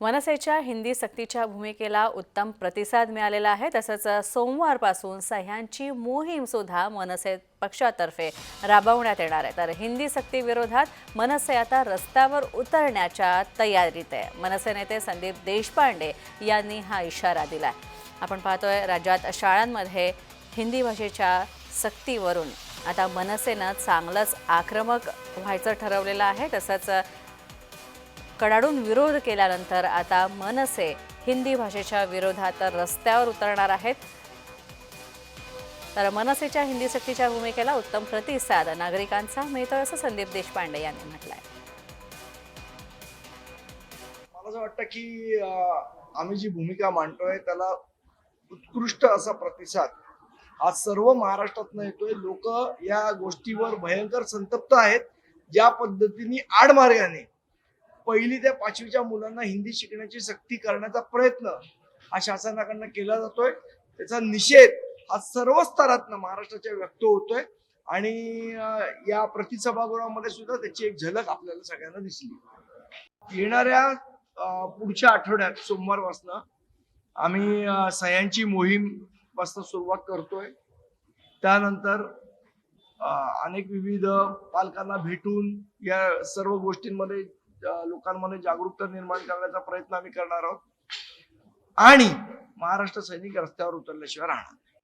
मनसेच्या हिंदी सक्तीच्या भूमिकेला उत्तम प्रतिसाद मिळालेला आहे. तसंच सोमवारपासून सह्यांची मोहीम सुद्धा मनसे पक्षातर्फे राबवण्यात येणार आहे. तर हिंदी सक्ती विरोधात मनसे आता रस्त्यावर उतरण्याच्या तयारीत आहे. मनसे नेते संदीप देशपांडे यांनी हा इशारा दिला आपण पाहतोय राज्यात शाळांमध्ये हिंदी भाषेच्या सक्तीवरून आता मनसेनं चांगलंच आक्रमक व्हायचं ठरवलेलं आहे. तसंच कडाडून विरोध केल्यानंतर आता मनसे हिंदी भाषेच्या विरोधात रस्त्यावर उतरणार आहेत. तर मनसेच्या हिंदी सक्तीच्या भूमिकेला उत्तम प्रतिसाद नागरिकांचा मिळतोय असं संदीप देशपांडे यांनी म्हटलंय. मला असं वाटतं की आम्ही जी भूमिका मांडतोय त्याला उत्कृष्ट असा प्रतिसाद आज सर्व महाराष्ट्रातनं येतोय. लोक या गोष्टीवर भयंकर संतप्त आहेत. ज्या पद्धतीने आडमार्गाने पहिली ते पाचवीच्या मुलांना हिंदी शिकण्याची सक्ती करण्याचा प्रयत्न हा शासनाकडनं केला जातोय. त्याचा निषेध हा सर्व स्तरातनं महाराष्ट्राच्या व्यक्त होतोय आणि या प्रतिसभागृहामध्ये सुद्धा त्याची एक झलक आपल्याला सगळ्यांना दिसली. येणाऱ्या पुढच्या आठवड्यात सोमवारपासनं आम्ही सह्यांची मोहीमपासून सुरुवात करतोय. त्यानंतर अनेक विविध पालकांना भेटून या सर्व गोष्टींमध्ये लोकांमध्ये जागरूकता निर्माण करण्याचा प्रयत्न आम्ही करणार आहोत आणि महाराष्ट्र सैनिक रस्त्यावर उतरल्याशिवाय राहणार नाही.